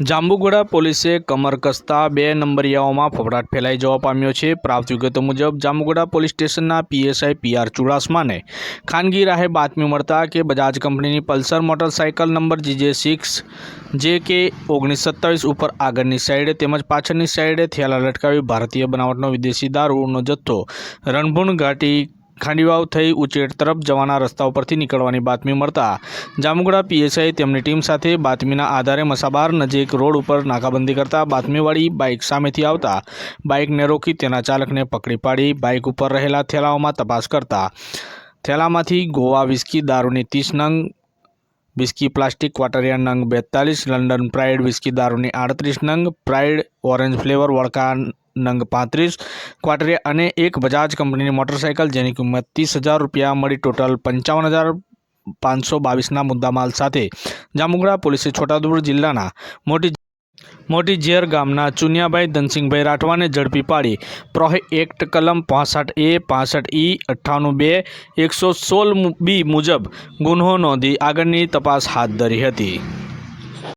જાંબુગોડા પોલીસે કમર કસતા બે નંબરિયાઓમાં ફફડાટ ફેલાઈ જવા પામ્યો છે. પ્રાપ્ત વિગતો મુજબ, જાંબુગોડા પોલીસ સ્ટેશનના પીએસઆઈ પીઆર ચુડાસમાને ખાનગી રાહે બાતમી મળતા કે બજાજ કંપનીની Pulsar motorcycle number GJ six, J K ઓગણીસ સત્તાવીસ ઉપર આગળની સાઈડે તેમજ પાછળની સાઈડે થેલા લટકાવી ભારતીય બનાવટનો વિદેશી દારૂનો જથ્થો રણભૂણ ઘાટી ખાંડીવાવ થઈ ઉચેડ તરફ જવાના રસ્તા ઉપરથી નીકળવાની બાતમી મળતા જામુગડા પીએસઆઈ તેમની ટીમ સાથે બાતમીના આધારે મસાબાર નજીક રોડ ઉપર નાકાબંધી કરતા બાતમીવાળી બાઇક સામેથી આવતા બાઇકને રોકી તેના ચાલકને પકડી પાડી બાઇક ઉપર રહેલા થેલાઓમાં તપાસ કરતા થેલામાંથી ગોવા વિસ્કી, દારૂની ત્રીસ નંગ, વિસ્કી પ્લાસ્ટિક, ક્વાટરિયા નંગ બેતાલીસ, લંડન પ્રાઇડ વિસ્કી, દારૂની આડત્રીસ નંગ, પ્રાઇડ ઓરેન્જ ફ્લેવર વળકા નંગ પાંત્રીસ ક્વાટરિયા અને એક બજાજ કંપનીની મોટરસાઇકલ જેની કિંમત ત્રીસ હજાર રૂપિયા મળી ટોટલ પંચાવન હજાર પાંચસો બાવીસના મુદ્દામાલ સાથે. જામુગડા પોલીસે છોટાઉદેપુર જિલ્લાના મોટી મોટી ઝેર ગામના ચુનિયાભાઈ ધનસિંહભાઈ રાઠવાને ઝડપી પાડી. પ્રોહ એક્ટ કલમ પાસઠ એ, પાસઠ ઈ, અઠ્ઠાણું બે, એકસો સોળ બી મુજબ ગુન્હો નોંધી આગળની તપાસ હાથ ધરી હતી.